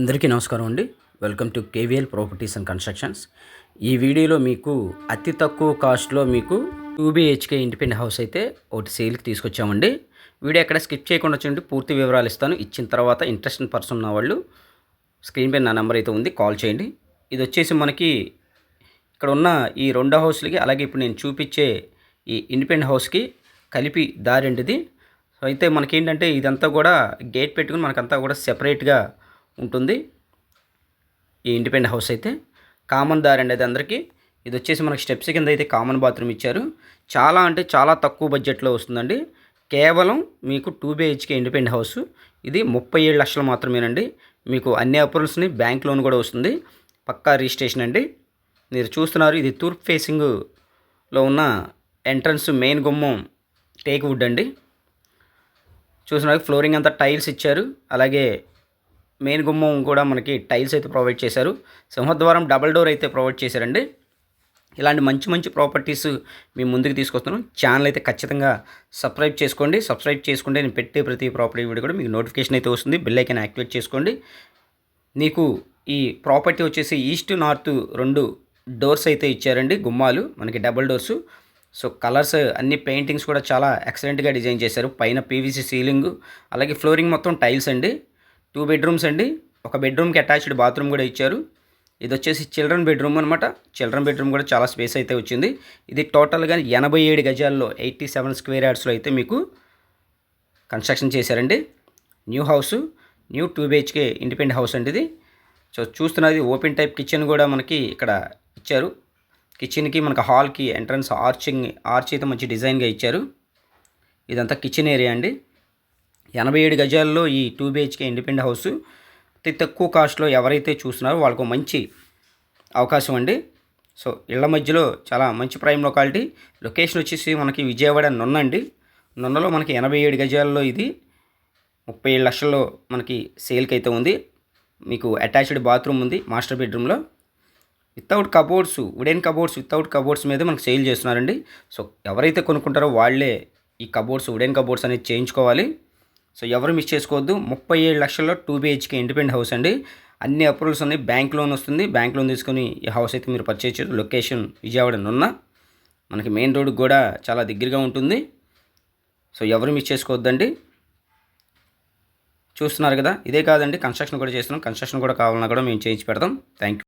అందరికీ నమస్కారం అండి. Welcome to KVL properties and constructions ఈ వీడియోలో మీకు అతి తక్కువ కాస్ట్లో మీకు టూ బిహెచ్కే ఇండిపెండెంట్ హౌస్ అయితే ఒకటి సేల్కి తీసుకొచ్చామండి. వీడియో ఎక్కడ స్కిప్ చేయకుండా చూడండి. పూర్తి వివరాలు ఇస్తాను. ఇచ్చిన తర్వాత ఇంట్రెస్ట్ పర్సన్ ఉన్న వాళ్ళు స్క్రీన్ పై నా నెంబర్ అయితే ఉంది. కాల్ చేయండి. ఇది వచ్చేసి మనకి ఇక్కడ ఉన్న ఈ రెండో హౌస్లకి అలాగే ఇప్పుడు నేను చూపించే ఈ ఇండిపెండెంట్ హౌస్కి కలిపి దారింటిది సో అయితే మనకేంటంటే ఇదంతా కూడా గేట్ పెట్టుకుని మనకంతా కూడా సెపరేట్గా ఉంటుంది. ఈ ఇండిపెండెంట్ హౌస్ అయితే కామన్ దారి అండి అది అందరికీ. ఇది వచ్చేసి మనకి స్టెప్స్ కింద అయితే కామన్ బాత్రూమ్ ఇచ్చారు. చాలా అంటే చాలా తక్కువ బడ్జెట్లో వస్తుందండి. కేవలం మీకు టూ బిహెచ్కే ఇండిపెండెంట్ హౌస్. ఇది ముప్పై ఏడు లక్షలు మాత్రమేనండి. మీకు అన్ని అప్రూవల్స్ని బ్యాంక్ లోన్ కూడా వస్తుంది. పక్కా రిజిస్ట్రేషన్ అండి. మీరు చూస్తున్నారు ఇది తూర్పు ఫేసింగ్లో ఉన్న ఎంట్రన్స్ మెయిన్ గుమ్మం టేక్ వుడ్ అండి. చూసినారు ఫ్లోరింగ్ అంతా టైల్స్ ఇచ్చారు. అలాగే మెయిన్ గుమ్మం కూడా మనకి టైల్స్ అయితే ప్రొవైడ్ చేశారు. సింహద్వారం డబల్ డోర్ అయితే ప్రొవైడ్ చేశారండి. ఇలాంటి మంచి మంచి ప్రాపర్టీస్ మేము ముందుకు తీసుకొస్తున్నాం. ఛానల్ అయితే ఖచ్చితంగా సబ్స్క్రైబ్ చేసుకోండి. సబ్స్క్రైబ్ చేసుకుంటే నేను పెట్టే ప్రతి ప్రాపర్టీ వీడియో కూడా మీకు నోటిఫికేషన్ అయితే వస్తుంది. బిల్ ఐకన్ యాక్టివేట్ చేసుకోండి. నీకు ఈ ప్రాపర్టీ వచ్చేసి ఈస్ట్ నార్త్ రెండు డోర్స్ అయితే ఇచ్చారండి గుమ్మాలు మనకి డబల్ డోర్సు. సో కలర్స్ అన్ని పెయింటింగ్స్ కూడా చాలా ఎక్సలెంట్గా డిజైన్ చేశారు. పైన పీవీసీ సీలింగ్ అలాగే ఫ్లోరింగ్ మొత్తం టైల్స్ అండి. టూ బెడ్రూమ్స్ అండి. ఒక బెడ్రూమ్కి అటాచ్డ్ బాత్రూమ్ కూడా ఇచ్చారు. ఇది వచ్చేసి చిల్డ్రన్ బెడ్రూమ్ అనమాట చిల్డ్రన్ బెడ్రూమ్ కూడా చాలా స్పేస్ అయితే వచ్చింది. ఇది టోటల్గా ఎనభై ఏడు గజాల్లో ఎయిటీ సెవెన్ స్క్వేర్ యార్డ్స్లో అయితే మీకు కన్స్ట్రక్షన్ చేశారండి. New house new two BHK independent house అండి ఇది. సో చూస్తున్నది ఓపెన్ టైప్ కిచెన్ కూడా మనకి ఇక్కడ ఇచ్చారు. కిచెన్కి మనకి హాల్కి ఎంట్రన్స్ ఆర్చింగ్ ఆర్చ్ అయితే మంచి డిజైన్గా ఇచ్చారు. ఇదంతా కిచెన్ ఏరియా అండి. ఎనభై ఏడు గజాల్లో ఈ టూ బిహెచ్కే ఇండిపెండెంట్ హౌస్. అతి తక్కువ కాస్ట్లో ఎవరైతే చూస్తున్నారో వాళ్ళకు మంచి అవకాశం అండి. సో ఇళ్ళ మధ్యలో చాలా మంచి ప్రైమ్ లొకాలిటీ. లొకేషన్ వచ్చేసి మనకి విజయవాడ నున్న అండి. నున్నలో మనకి ఎనభై ఏడు గజాల్లో ఇది. ముప్పై ఏడు లక్షల్లో మనకి సేల్కి అయితే ఉంది. మీకు అటాచ్డ్ బాత్రూమ్ ఉంది మాస్టర్ బెడ్రూమ్లో. Without cupboards wooden cupboards without cupboards మీద మనకు సేల్ చేస్తున్నారండి. సో ఎవరైతే కొనుక్కుంటారో వాళ్ళే ఈ కబోర్డ్స్ వుడెన్ కబోర్డ్స్ అనేది చేయించుకోవాలి. సో ఎవరు మిస్ చేసుకోవద్దు. ముప్పై ఏడు లక్షల్లో టూ బిహెచ్కే ఇండిపెండెంట్ హౌస్ అండి. అన్ని అప్రూవల్స్ ఉన్నాయి. బ్యాంక్ లోన్ వస్తుంది. బ్యాంక్ లోన్ తీసుకొని ఈ హౌస్ అయితే మీరు పర్చేజ్ చేయొచ్చు. లొకేషన్ విజయవాడ నున్న. మనకి మెయిన్ రోడ్ కూడా చాలా దగ్గరగా ఉంటుంది. సో ఎవరు మిస్ చేసుకోవద్దండి. చూస్తున్నారు కదా. ఇదే కాదండి. కన్స్ట్రక్షన్ కూడా చేస్తున్నాం. కన్స్ట్రక్షన్ కూడా కావాలన్నా కూడా మేము చేయించి పెడతాం. Thank you